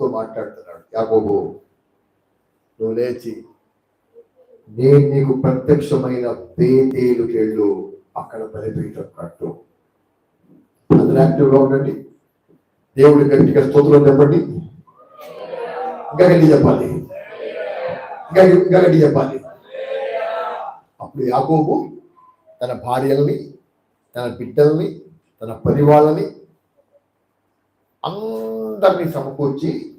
తో మాట్లాడుతున్నాడు. యాకోబు నువ్వు లేచి నేను నీకు ప్రత్యక్షమైన బేతేలుకి అక్కడ బలిపీఠం కట్టు. అందరూ యాక్టివ్గా ఉండండి. దేవుడి గట్టిగా స్తోత్రం చెప్పండి. ఇంకా గట్టి చెప్పాలి. ఇంకా ఇంకా గట్టి చెప్పాలి. అప్పుడు యాకోబు తన భార్యలని తన బిడ్డల్ని తన పరివాళ్ళని అందరినీ సమకూర్చి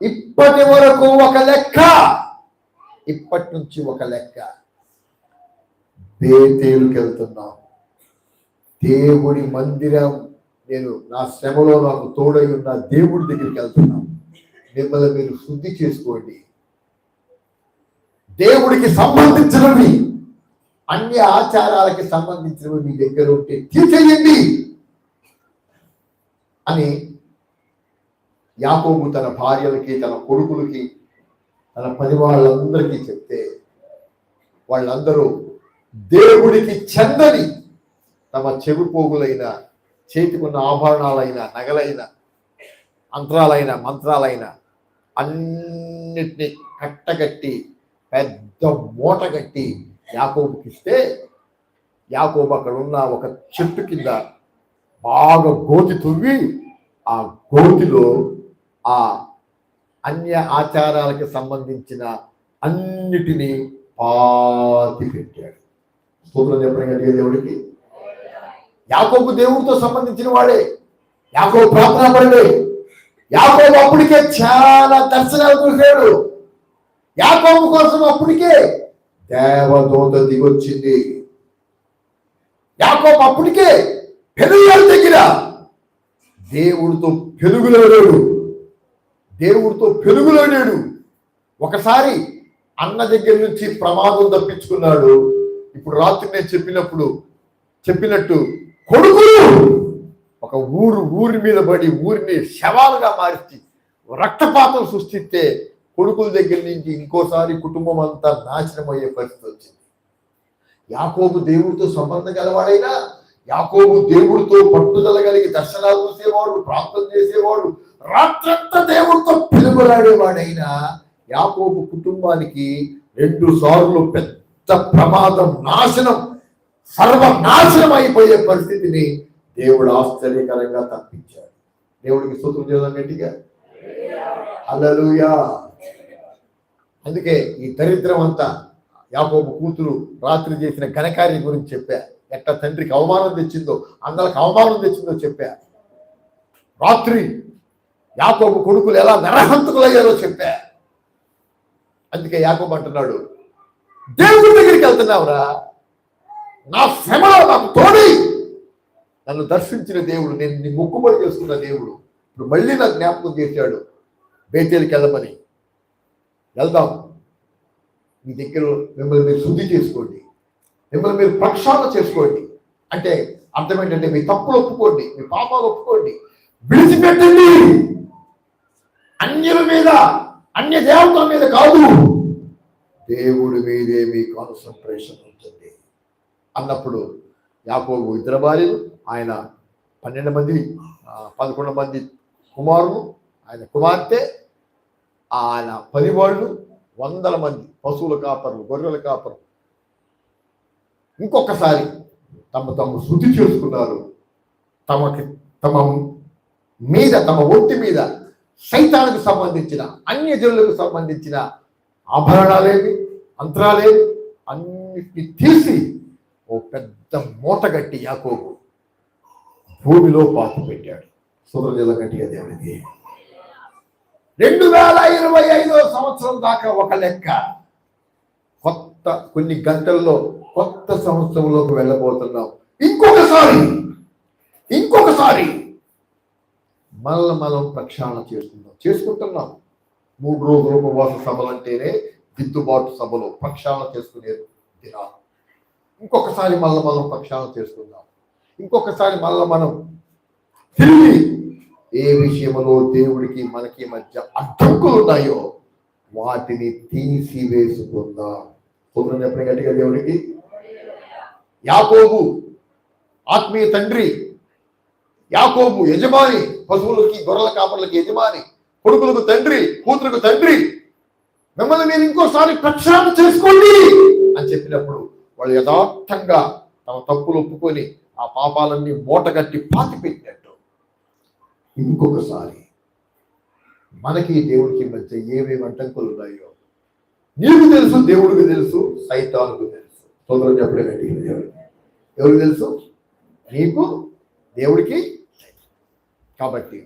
ఇప్పటి వరకు ఒక లెక్క. ఇప్పటి నుంచి ఒక లెక్క. బేతేలుకి వెళ్తున్నాం. దేవుడి మందిరం నేను నా శ్రమలో నాకు తోడై ఉన్న దేవుడి దగ్గరికి వెళ్తున్నాం. మిమ్మల్ని మీరు శుద్ధి చేసుకోండి. దేవుడికి సంబంధించినవి అన్ని ఆచారాలకి సంబంధించినవి మీ దగ్గర ఉంటే తీసేయండి అని యాకోబు తన భార్యలకి తన కొడుకులకి తన పని వాళ్ళందరికీ చెప్తే వాళ్ళందరూ దేవుడికి చెందని తమ చెవి పోగులైన చేతికున్న ఆభరణాలైన నగలైన అంతరాలైన మంత్రాలైన అన్నిటినీ కట్టగట్టి పెద్ద మూట కట్టి యాకోబుకి ఇస్తే యాకోబు అక్కడ ఉన్న ఒక చెట్టు కింద బాగా గోతి తువ్వి ఆ గోతిలో ఆ అన్య ఆచారాలకు సంబంధించిన అన్నిటినీ పాతి పెట్టాడు. స్తోత్రం చెప్పడం దేవుడికి. యాకోబు దేవుడితో సంబంధించిన వాడే. యాకోబు ప్రార్థన పడే యాకోబు అప్పటికే చాలా దర్శనాలు చూశాడు. యాకోబు కోసం అప్పటికే దేవదూత దిగొచ్చింది. యాకోబు అప్పటికే పెనుగారి దగ్గర దేవుడితో పెనుగులాడాడు దేవుడితో పెనుగులాడాడు ఒకసారి అన్న దగ్గర నుంచి ప్రమాదం తప్పించుకున్నాడు. ఇప్పుడు రాత్రి నేను చెప్పినప్పుడు చెప్పినట్టు కొడుకులు ఒక ఊరు ఊరి మీద పడి ఊరిని శవాలుగా మార్చి రక్తపాతం సృష్టిస్తే కొడుకుల దగ్గర నుంచి ఇంకోసారి కుటుంబం అంతా నాశనం అయ్యే పరిస్థితి వచ్చింది. యాకోబు దేవుడితో సంబంధం గలవాడైనా యాకోబు దేవుడితో పట్టుదల కలిగి దర్శనాలు చూసేవాడు ప్రార్థన చేసేవాడు రాత్రంతా దేవుడితో పిలుగులాడేవాడైనా యాకోబు కుటుంబానికి రెండు సార్లు పెద్ద ప్రమాదం నాశనం సర్వనాశనం అయిపోయే పరిస్థితిని దేవుడు ఆశ్చర్యకరంగా తప్పించాడు. దేవుడికి సూత్రం చేద్దాం గట్టిగా. అలలుయా అందుకే ఈ దరిద్రం అంతా యాకోబు కూతురు రాత్రి చేసిన ఘనకార్యం గురించి చెప్పా. ఎట్ట తండ్రికి అవమానం తెచ్చిందో అందరికి అవమానం తెచ్చిందో చెప్పా. రాత్రి యాకోబు కొడుకులు ఎలా నరహంతకులయ్యారో చెప్పా. అందుకే యాకోబు అంటున్నాడు దేవుడి దగ్గరికి వెళ్తున్నావురా. నా శ్రమలో నాకు తోడి. నన్ను దర్శించిన దేవుడు నేను నీ మొక్కుబడి చేసుకున్న దేవుడు. ఇప్పుడు మళ్ళీ నాకు జ్ఞాపకం చేశాడు బేతేలికి వెళ్ళమని. వెళ్దాం. మీ దగ్గర మిమ్మల్ని మీరు శుద్ధి చేసుకోండి. మిమ్మల్ని మీరు ప్రక్షాళన చేసుకోండి. అంటే అర్థం ఏంటంటే మీ తప్పులు ఒప్పుకోండి మీ పాపాలు ఒప్పుకోండి. విడిచిపెట్టండి అన్యుల మీద అన్య దేవతల మీద కాదు. దేవుడి మీదే మీ కాన్సన్ట్రేషన్ ఉంటుంది. అన్నప్పుడు యాకోబు ఇద్దరు భార్యలు ఆయన పన్నెండు మంది పదకొండు మంది కుమారులు ఆయన కుమార్తె ఆయన పది వాళ్ళు వందల మంది పశువుల కాపర్లు గొర్రెల కాపర్లు. ఇంకొకసారి తమ తమ శుద్ధి చేసుకున్నారు. తమకి తమ మీద తమ ఒంటి మీద సైతానికి సంబంధించిన అన్య జనులకు సంబంధించిన ఆభరణాలేవి అంతరాలేవి అన్నిటిని తీసి ఓ పెద్ద మూట గట్టి యాకోబు భూమిలో పాతి పెట్టాడు. సూర్యజల గట్టిగా దేవుడికి రెండు వేల ఇరవై ఐదో సంవత్సరం దాకా ఒక లెక్క కొత్త కొన్ని గంటల్లో కొత్త సంవత్సరంలోకి వెళ్ళబోతున్నాం. ఇంకొకసారి ఇంకొకసారి మనల్ని మనం ప్రక్షాళన చేసుకుందాం. చేసుకుంటున్నాం. మూడు రోజుల ఉపవాస సభలు అంటేనే దిద్దుబాటు సభలు ప్రక్షాళన చేసుకునే దినాలు. ఇంకొకసారి మళ్ళీ మనం ప్రక్షాళన చేసుకుందాం. ఇంకొకసారి మళ్ళీ మనం తిరిగి ఏ విషయంలో దేవుడికి మనకి మధ్య అడ్డంకులు ఉన్నాయో వాటిని తీసివేసుకుందాం. కుదరని చెప్పిన గట్టిగా దేవుడికి? యాకోబు ఆత్మీయ తండ్రి యాకోబు యజమాని పశువులకి గొర్రెల కాపర్లకి యజమాని కొడుకులకు తండ్రి కూతురుకు తండ్రి మిమ్మల్ని మీరు ఇంకోసారి ప్రక్షాళన చేసుకోండి అని చెప్పినప్పుడు వాళ్ళు యథార్థంగా తమ తప్పులు ఒప్పుకొని ఆ పాపాలన్నీ మూటగట్టి పాతి పెట్టినట్టు ఇంకొకసారి మనకి దేవుడికి మధ్య ఏమేమి అడ్డంకులు ఉన్నాయో నీకు తెలుసు దేవుడికి తెలుసు సైతానికి తెలుసు. తొందరగా చెప్పడే దేవుడికి. ఎవరికి తెలుసు? నీకు దేవుడికి కాబట్టి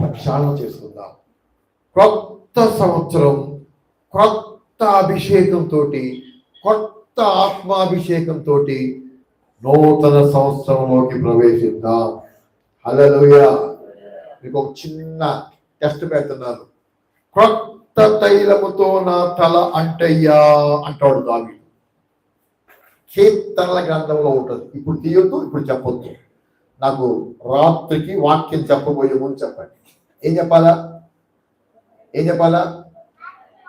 ప్రక్షాళన చేసుకుందాం. కొత్త సంవత్సరం కొత్త అభిషేకంతో కొత్త ఆత్మాభిషేకంతో నూతన సంవత్సరంలోకి ప్రవేశిద్దాం. హల్లెలూయా. మీకు ఒక చిన్న టెస్ట్ పెడుతున్నాను కొత్త తైలముతో నా తల అంటయ్యా అంటాడు దావి కీర్తనల గ్రంథంలో ఉంటుంది. ఇప్పుడు తీయొద్దు ఇప్పుడు చెప్పొద్దు. నాకు రాత్రికి వాక్యం చెప్పబోయే ముందు చెప్పండి. ఏం చెప్పాలా? ఏం చెప్పాలా?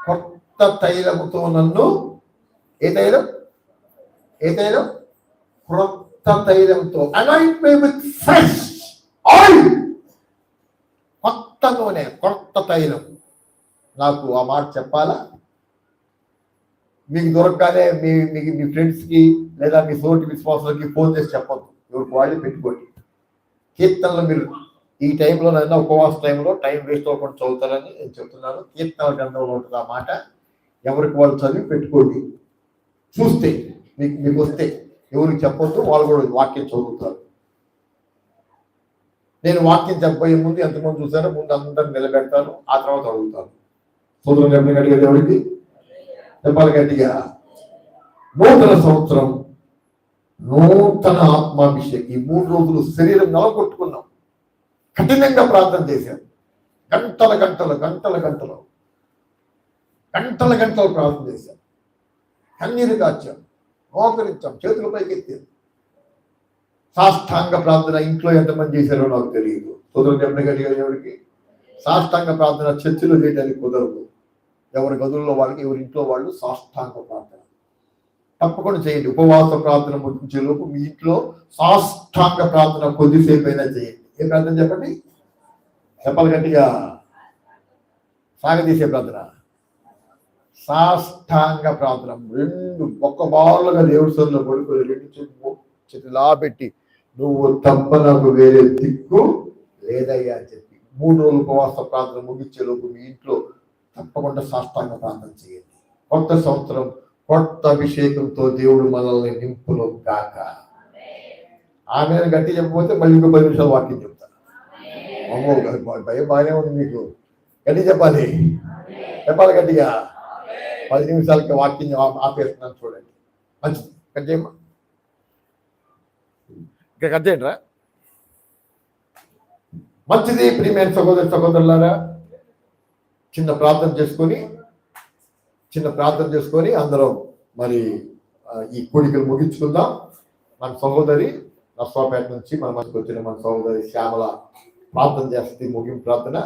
కొత్త తైలముతో నన్ను ఏ తైలం? ఏ తైలం? కొత్త తైలంతో. విత్ ఫ్రెష్ ఆయిల్ కొత్త నూనె కొత్త తైలం. నాకు ఆ మాట చెప్పాలా? మీకు దొరకగానే మీ మీకు మీ ఫ్రెండ్స్కి లేదా మీ తోటి విశ్వాసులకి ఫోన్ చేసి చెప్పద్దు. ఎవరికి వాళ్ళు పెట్టుకోండి. కీర్తనలు మీరు ఈ టైంలో అయినా ఉపవాస టైంలో టైం వేస్ట్ అవ్వకుండా చదువుతారని నేను చెప్తున్నాను. కీర్తన గ్రంథంలో ఉంటుంది ఆ మాట. ఎవరికి వాళ్ళు చదివి పెట్టుకోండి. చూస్తే మీకు మీకు వస్తే ఎవరికి చెప్పొద్దు వాళ్ళు కూడా వాక్యం చదువుతారు. నేను వాక్యం చెప్పబోయే ముందు ఎంతమంది చూసారో ముందు అందరిని నిలబెడతాను ఆ తర్వాత అడుగుతాను. సూత్రం చెప్పిన అడిగేది ఎవరికి? చెప్పాలి గట్టిగా. నూతన సంవత్సరం నూతన ఆత్మాభిషేక్. ఈ మూడు రోజులు శరీరం నలగొట్టుకున్నాం కఠినంగా ప్రార్థన చేశాం. గంటల గంటలు గంటల గంటలు గంటల గంటలు ప్రార్థన చేశాం. కన్నీరు కాచాం మోకరించాం చేతుల పైకి ఎత్తాం సాష్టాంగ ప్రార్థన ఇంట్లో ఎంతమంది చేశారో నాకు తెలియదు. సోదరులు చెప్పిన ఎవరికి? సాష్టాంగ ప్రార్థన చర్చిలో చేయడానికి కుదరదు. ఎవరి గదుల్లో వాళ్ళకి ఎవరి ఇంట్లో వాళ్ళు సాష్టాంగ ప్రార్థన తప్పకుండా చేయండి. ఉపవాస ప్రార్థన ముగించే లోపు మీ ఇంట్లో సాష్టాంగ ప్రార్థన కొద్దిసేపు అయినా చేయండి. ఏ ప్రార్థన చెప్పండి? చెప్పాలి గట్టిగా. సాగదీసే ప్రార్థన. సాష్టాంగ ప్రార్థన. రెండు ఒక్క బాలుగా దేవుడి సొంత పడుకొని రెండు చేతులు చేతులా పెట్టి నువ్వు తప్ప నాకు వేరే దిక్కు లేదయ్యా అని చెప్పి మూడు రోజులు ఉపవాస ప్రార్థన ముగించే లోపు మీ ఇంట్లో తప్పకుండా సాష్టాంగ ప్రార్థన చేయండి. కొత్త సంవత్సరం కొత్త అభిషేకంతో దేవుడు మనల్ని నింపులో కాక ఆమె గట్టి చెప్పకపోతే మళ్ళీ ఇంకో పది నిమిషాలు వాక్యం చెప్తాను అమ్మో భయం బాగానే ఉంది మీకు. గట్టి చెప్పాలి. చెప్పాలి గట్టిగా. పది నిమిషాలకి వాక్యం ఆపేస్తున్నాను చూడండి. మంచిది. కట్ చేయమ్మా. ఇంకా కట్ చేయండి రా. మంచిది ప్రియమైన సహోదరి సహోదరులారా. చిన్న ప్రార్థన చేసుకొని చిన్న ప్రార్థన చేసుకొని అందరం మరి ఈ కోరికలు ముగించుకుందాం. మన సహోదరి నర్సాపేట నుంచి మన మనకు వచ్చిన మన సహోదరి శ్యామల ప్రార్థన చేస్తుంది ముగింపు ప్రార్థన.